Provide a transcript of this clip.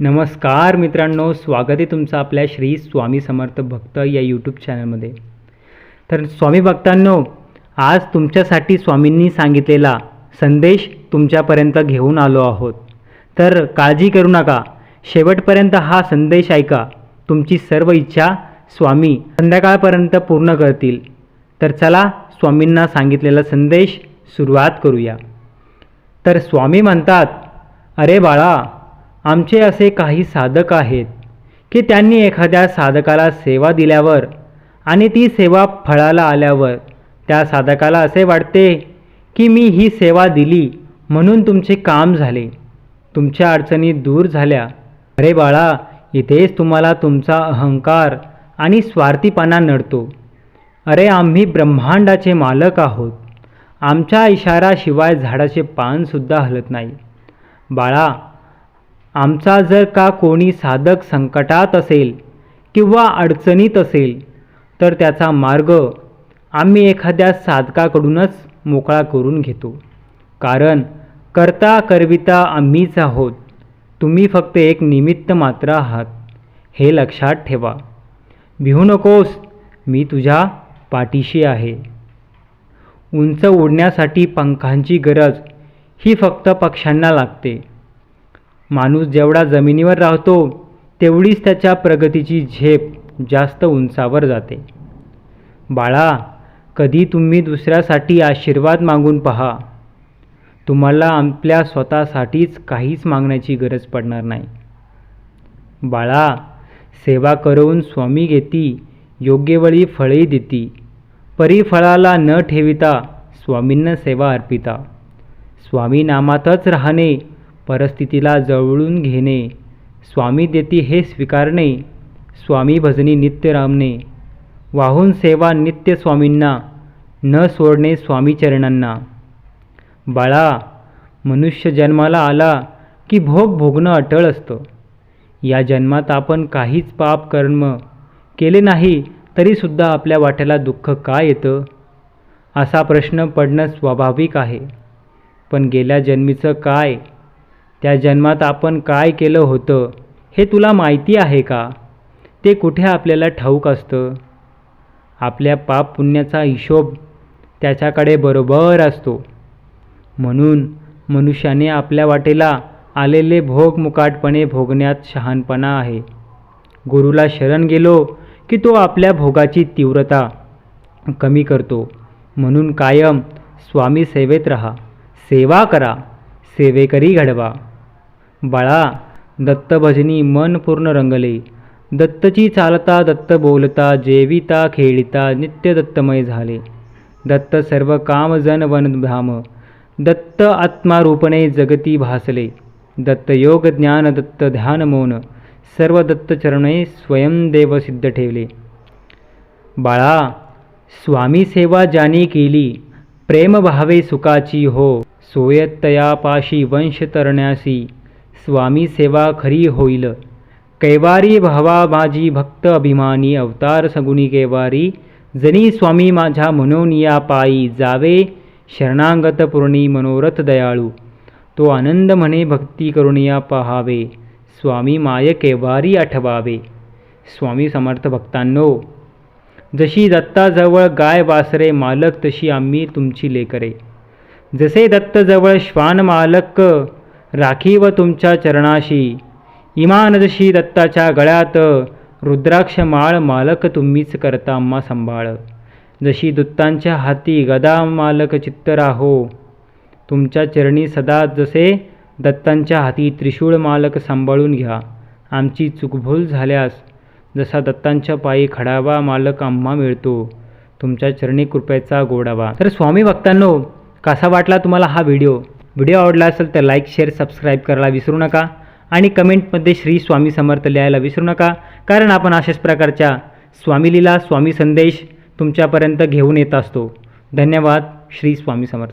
नमस्कार मित्रांनो स्वागत आहे तुमचं आपल्या श्री स्वामी समर्थ भक्त या यूट्यूब चॅनलमध्ये तर स्वामी भक्तांनो आज तुमच्यासाठी स्वामींनी सांगितलेला संदेश तुमच्यापर्यंत घेऊन आलो आहोत. तर काळजी करू नका. शेवटपर्यंत हा संदेश ऐका. तुमची सर्व इच्छा स्वामी संध्याकाळपर्यंत पूर्ण करतील. तर चला स्वामींना सांगितलेला संदेश सुरुवात करूया. तर स्वामी म्हणतात अरे बाळा आमचे असे काही साधक आहेत की त्यांनी एखाद्या साधकाला सेवा दिल्यावर आणि ती सेवा फळाला आल्यावर त्या साधकाला असे वाटते की मी ही सेवा दिली म्हणून तुमचे काम झाले तुमच्या अडचणी दूर झाल्या. अरे बाळा इथेच तुम्हाला तुमचा अहंकार आणि स्वार्थीपणा नडतो. अरे आम्ही ब्रह्मांडाचे मालक आहोत. आमच्या इशाराशिवाय झाडाचे पानसुद्धा हलत नाही. बाळा आमचा जर का कोणी साधक संकटात असेल किंवा अडचणीत असेल तर त्याचा मार्ग आम्ही एखाद्या साधकाकडूनच मोकळा करून घेतो. कारण करता करविता आम्हीच आहोत. तुम्ही फक्त एक निमित्त मात्र आहात हे लक्षात ठेवा. भिवू नकोस मी तुझ्या पाठीशी आहे. उंच उडण्यासाठी पंखांची गरज ही फक्त पक्ष्यांना लागते. माणूस जेवढा जमिनीवर राहतो तेवढीच त्याच्या प्रगतीची झेप जास्त उंचावर जाते. बाळा कधी तुम्ही दुसऱ्यासाठी आशीर्वाद मागून पहा. तुम्हाला आपल्या स्वतःसाठीच काहीच मागण्याची गरज पडणार नाही. बाळा सेवा करून स्वामी घेती योग्य वेळी फळही देती. परिफळाला न ठेविता स्वामींना सेवा अर्पिता. स्वामी नामातच राहणे परिस्थितीला जवळून घेणे. स्वामी देती हे स्वीकारणे. स्वामी भजनी नित्य रामणे. वाहून सेवा नित्य स्वामींना. न सोडणे स्वामी चरणांना. बाळा मनुष्य जन्माला आला की भोग भोगणं अटळ असतं. या जन्मात आपण काहीच पाप कर्म केले नाही तरीसुद्धा आपल्या वाट्याला दुःख का येतं? असा प्रश्न पडणं स्वाभाविक आहे. पण गेल्या जन्मीचं काय? त्या जन्मात आपण काय केलं होतं हे तुला माहिती आहे का? ते कुठे आपल्याला ठाऊक असतं? आपल्या पाप पुण्याचा हिशोब त्याच्याकडे बरोबर असतो. म्हणून मनुष्याने आपल्या वाटेला आलेले भोग मुकाटपणे भोगण्यात शहाणपणा आहे. गुरुला शरण गेलो की तो आपल्या भोगाची तीव्रता कमी करतो. म्हणून कायम स्वामी सेवेत रहा. सेवा करा. सेवेकरी घडवा. बाळा दत्तभजनी मन पूर्ण रंगले. दत्तची चालता दत्त बोलता जेविता खेळिता नित्य दत्तमय झाले. दत्त सर्व काम जन वन धाम. दत्त आत्मारूपणे जगती भासले. दत्त योग ज्ञान दत्त ध्यान मौन. सर्व दत्त चरणे स्वयंदेव सिद्ध ठेवले. बाळा स्वामी सेवा ज्याने केली प्रेम भावे सुखाची हो सोयत्तया पाशी वंश तरण्यासी. स्वामी सेवा खरी होईल. कैवारी भावा माझी भक्त अभिमानी अवतार सगुणी कैवारी. जनी स्वामी माझ्या मनोनिया पायी जावे शरणांगत पूर्णी मनोरथ दयाळू. तो आनंद म्हणे भक्ती करुणिया पहावे स्वामी माय केवारी आठवावे. स्वामी समर्थ भक्तांनो जशी दत्ताजवळ गाय वासरे मालक तशी आम्ही तुमची लेकरे. जसे दत्तजवळ श्वान मालक राखी व तुमच्या चरणाशी. इमान जशी दत्ताच्या गळ्यात रुद्राक्ष माळ मालक तुम्हीच करता अम्मा सांभाळ. जशी दुत्तांच्या हाती गदा मालक चित्त राहो तुमच्या चरणी सदा जसे दत्तांच्या हाती त्रिशूळ मालक सांभाळून घ्या. आमची चुकभूल झाल्यास जसा दत्तांच्या पायी खडावा मालक आम्हा मिळतो तुमच्या चरणी कृपेचा गोडावा. तर स्वामी भक्तांनो कसा वाटला तुम्हाला हा व्हिडिओ? व्हिडिओ आवडला असेल तर लाईक शेअर सबस्क्राईब करायला विसरू नका. आणि कमेंटमध्ये श्री स्वामी समर्थ लिहायला विसरू नका. कारण आपण अशाच प्रकारच्या स्वामीलीला स्वामी संदेश तुमच्यापर्यंत घेऊन येत असतो. धन्यवाद. श्री स्वामी समर्थ.